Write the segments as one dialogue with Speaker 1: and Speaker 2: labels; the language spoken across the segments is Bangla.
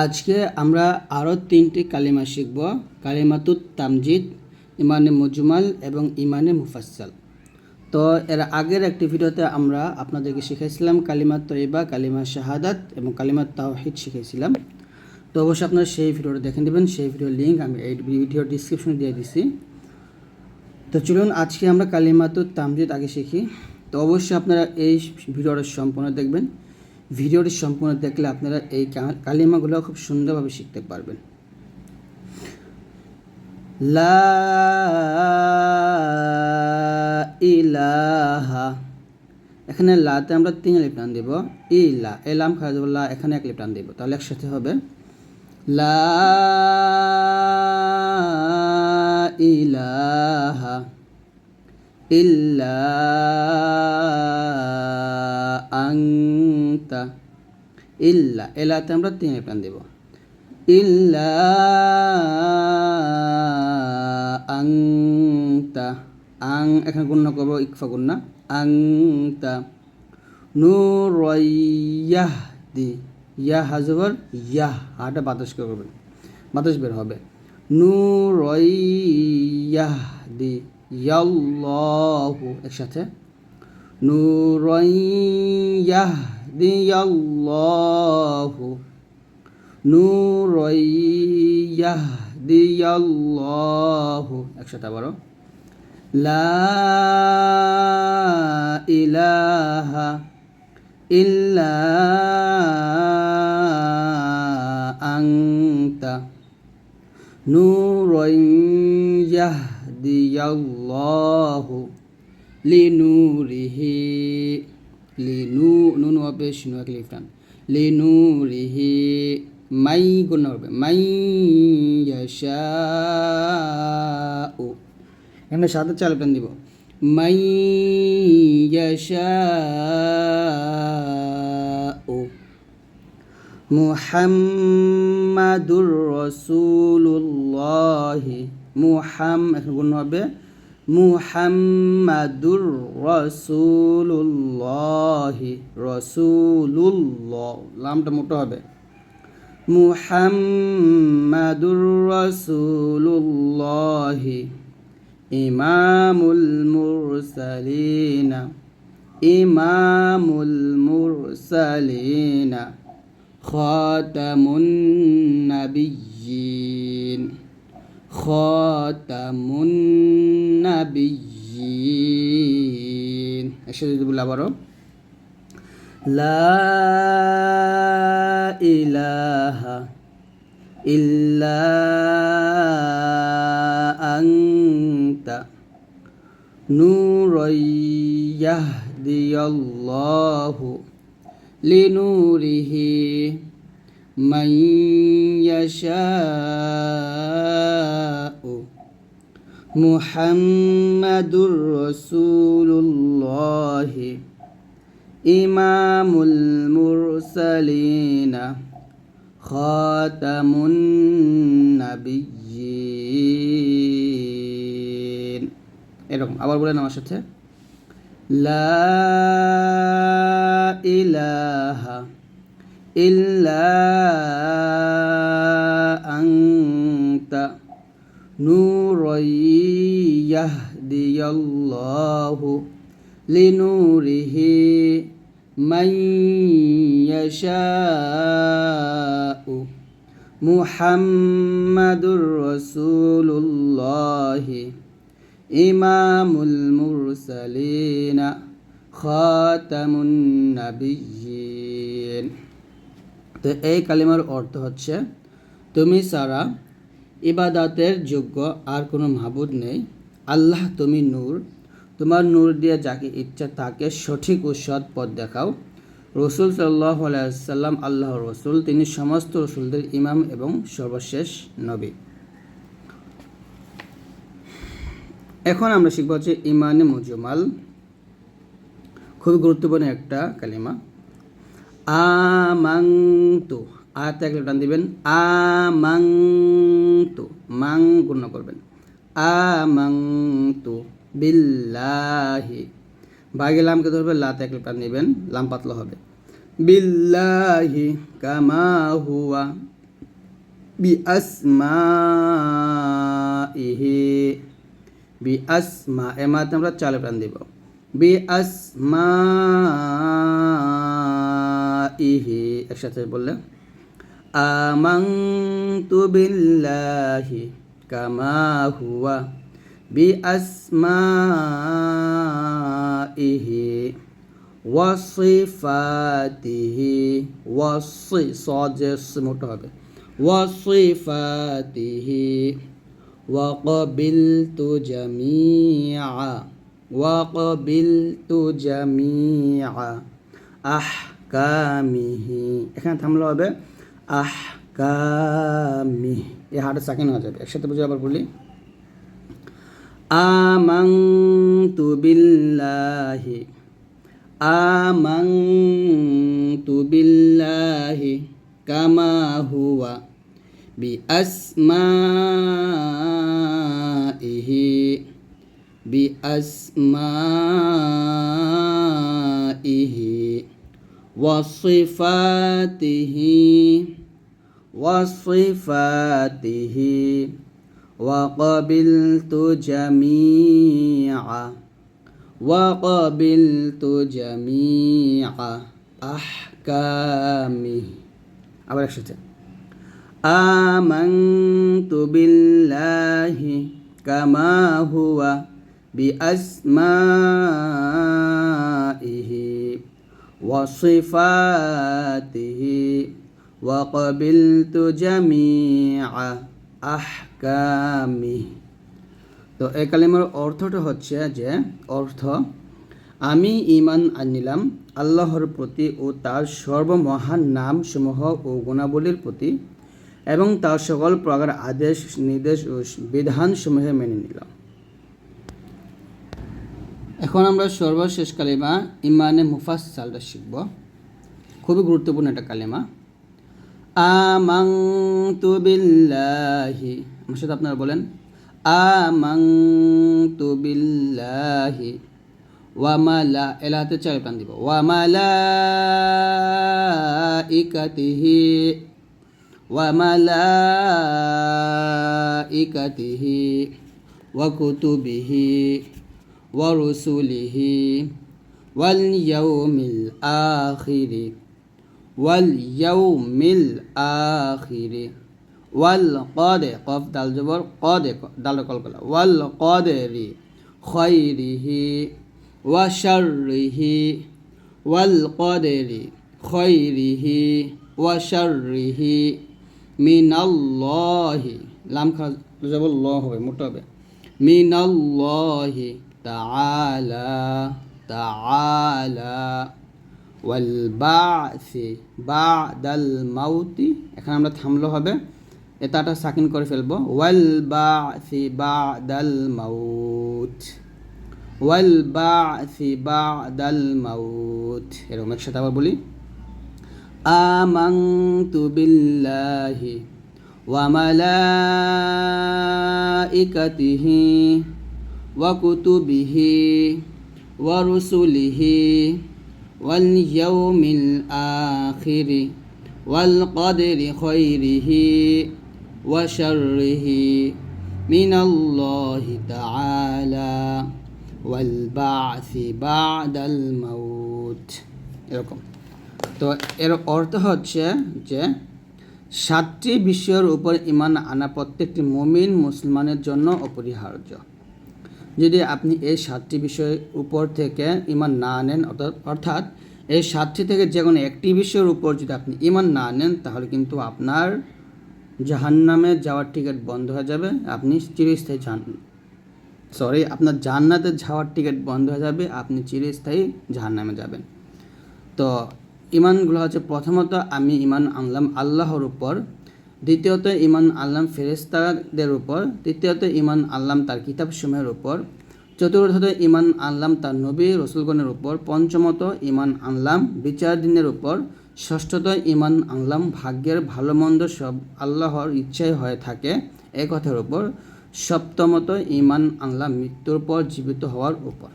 Speaker 1: আজকে আমরা আরও তিনটি কালিমা শিখব। কালিমাতুত তামজিদ, ইমানে মজুমাল এবং ইমানে মুফাসসাল। তো এর আগের একটি ভিডিওতে আমরা আপনাদেরকে শিখেছিলাম কালিমা তৈবা কালিমা শাহাদাত এবং কালিমা তাওহিদ শিখেছিলাম তো অবশ্যই আপনারা সেই ভিডিওটা দেখে নেবেন, সেই ভিডিওর লিঙ্ক আমি এই ভিডিওর ডিসক্রিপশনে দিয়ে দিছি। তো চলুন আজকে আমরা কালিমাতুত তামজিদ আগে শিখি। তো অবশ্যই আপনারা এই ভিডিওটা সম্পূর্ণ দেখবেন। ভিডিওটি সম্পূর্ণ দেখলে আপনারা এই কালিমাগুলো খুব সুন্দরভাবে শিখতে পারবেন। লা ইলাহা। এখানে লাতে আমরা তিন লিপ টান দেব। ইলা এলাম লা, এখানে এক লিপ টান দেব। তাহলে একসাথে হবে। লা ইলাহা ইল্লা আংতা ইল্লা, এলাতে আমরা তিন প্রাণ দেব। ইল্লা আংতা, আং, এখানে গুণ্য করব, ইকফা গুন্না আংতা নুরাইয়াহ দি ইয়া হাজবর ইয়াহ হাটা বাতাস করবেন। বাতাস বের হবে। নুরাইয়াহ দি ইয়াল্লাহু, একসাথে। নুরাইয়াহ দি ইয়াল্লাহু নুরাইয়াহ দি ইয়াল্লাহু একসাথে আবারও লা ইলাহা ইল্লা আংতা نورا يهدي الله لنوره লিনু নুন হবে শিনু এক লিফটান। লিনুরিহি মাই গুণ হবে, মাই ইয়াশাউ এখানে সাথে চাল প্যান দিব। মাই ইয়াশাউ মুহাম্মাদুর রসুল্লাহ মুহাম, এখন গুণ হবে মুহাম্মাদুর রসুল্লাহি রসুল্লাহ লামটা মোটা হবে মুহাম্মাদুর রসুল্লাহি ইমামুল মুরসালিনা ইমামুল মুরসালিনা খাতামুন নাবিয়্যিন খাতামুন النبيين একসাথে যদি বলি আবারও লা ইলাহা ইল্লা আনতা نورا يهدي الله لنوره من يشاء محمد رسول الله إمام المرسلين خاتم النبيين এরকম আবার বলেন আমার সাথে লা ইলাহা ইল্লা আনতা নুরাইয়াহদিয়াল্লাহু লিনুরিহি মান ইয়াশাউ মুহাম্মাদুর রাসূলুল্লাহি ইমামুল মুরসালিনা খাতামুন নাবিয়্যিন তো এই কালিমার অর্থ হচ্ছে, তুমি ছাড়া ইবাদাতের যোগ্য আর কোনো মাহবুদ নেই। আল্লাহ তুমি নূর, তোমার নূর দিয়ে যাকে ইচ্ছা তাকে সঠিক ও সৎ পথ দেখাও। রসুল সাল্লাহ আল্লাহ রসুল, তিনি সমস্ত রসুলদের ইমাম এবং সর্বশেষ নবী। এখন আমরা শিখব হচ্ছে ইমানে মুজমাল। খুবই গুরুত্বপূর্ণ একটা কালিমা। আমাংতু আয়াতে এক টান দিবেন আমাংতু মাং গুণ করবেন। আমাংতু বিল্লাহি। বাঘে লামকে ধরবে, লাতে এক টান দিবেন লাম পাতলা হবে। বিল্লাহি কামা হুয়া বিআসমাইহি। বিআসমা, এর মাধ্যমে আমরা চালে প্রাণ দিব। বিআসমাইহি, একসাথে বললে। আমানতু বিল্লাহি কামা হুয়া বিআসমাইহি ওয়াসিফাতিহি ওয়াসি সজেস মোটা হবে ওয়াসিফাতিহি وقبلت جميعا وقبلت جميع أحكامه এখানে থামলে হবে কামি। এ হাটে সাকিন হয়ে যাবে। একসাথে বুঝে আবার বলি। আমাং তু বিল্লাহি। আমাং তু বিল্লাহি কামা হুয়া বি আসমাইহি বি আসমাইহি ওয়া সিফাতিহি। وصفاته وقبلت جميع وقبلت جميع أحكامه. أبغى آمنت بالله كما هو بأسمائه وصفاته وقبلت جميع أحكامه তো এই কালিমার অর্থটা হচ্ছে যে অর্থ আমি ইমান আনিলাম আল্লাহর প্রতি ও তার সর্বমহান নামসমূহ ও গুণাবলীর প্রতি এবং তার সকল প্রকার আদেশ নির্দেশ ও বিধানসমূহে মেনে নিলাম এখন আমরা সর্বশেষ কালিমা ইমানে মুফাসালটা শিখব খুবই গুরুত্বপূর্ণ একটা কালিমা আমাংতু বিল্লাহি। আমার সাথে আপনারা বলেন, আমাংতু বিল্লাহি। ওয়ামালা এলাহাতে চার প্রাণ দিব। ওয়ামালা ইকাতিহি ওয়ামালা ইকাতিহি ওয়াকুতুবিহি। ওয়ারুসুলিহি। ওয়াল ইয়াউমিল আখিরি واليوم الآخر والقدر قف دال جبر قدر دال قل قل والقدر خيره وشره والقدر خيره وشره মিনাল্লাহি লাম খা যাব ল হবে মোটা হবে মিনাল্লাহি তাআলা তাআলা ওয়াল বাসি বাদাল মাউতি এখানে আমরা থামলো হবে এটাটা সাকিন করে ফেলবো ওয়াল বাসি বাদাল মাউত ওয়াল বাসি বাদাল মাউত এরকম একসাথে আবার বলি آمنت بالله وملائكته وكتبه ورسله واليوم الآخر والقدر خيره وشره من الله تعالى والبعث بعد الموت এরকম তো এর অর্থ হচ্ছে যে সাতটি বিষয়ের উপর ইমান আনা প্রত্যেকটি মমিন মুসলমানের জন্য অপরিহার্য যদি আপনি এই সাতটি বিষয়ের উপর থেকে ইমান না আনেন অর্থাৎ এই সাতটি থেকে যে কোনো একটি বিষয়ের উপর যদি আপনি ইমান না আনেন তাহলে কিন্তু আপনার জাহান্নামে যাওয়ার টিকিট বন্ধ হয়ে যাবে। আপনি চিরস্থায়ী জান সরি আপনার জান্নাতে যাওয়ার টিকিট বন্ধ হয়ে যাবে। আপনি চিরস্থায়ী জাহান্নামে যাবেন। তো ইমানগুলো হচ্ছে প্রথমত আমি ইমান আনলাম আল্লাহর উপর। দ্বিতীয়ত ইমান আল্লাম ফেরেস্তাদের উপর, তৃতীয়ত ইমান আল্লাম তার কিতাবসমূহের উপর, চতুর্থত ইমান আল্লাম তার নবী রসুলগণের উপর, পঞ্চমত ইমান আল্লাম বিচার দিনের উপর, ষষ্ঠত ইমান আনলাম ভাগ্যের ভালো মন্দ সব আল্লাহর ইচ্ছাই হয়ে থাকে এ কথার উপর, সপ্তমত ইমান আনলাম মৃত্যুর পর জীবিত হওয়ার উপর।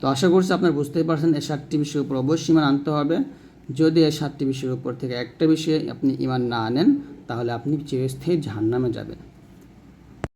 Speaker 1: তো আশা করছি আপনার বুঝতেই পারছেন, এই সাতটি বিষয়ের উপর অবশ্যই ইমান আনতে হবে। যদি এই সাতটি বিষয়ের উপর থেকে একটা বিষয়ে আপনি ইমান না আনেন তাহলে আপনি চিরস্থায়ী জাহান্নামে যাবেন।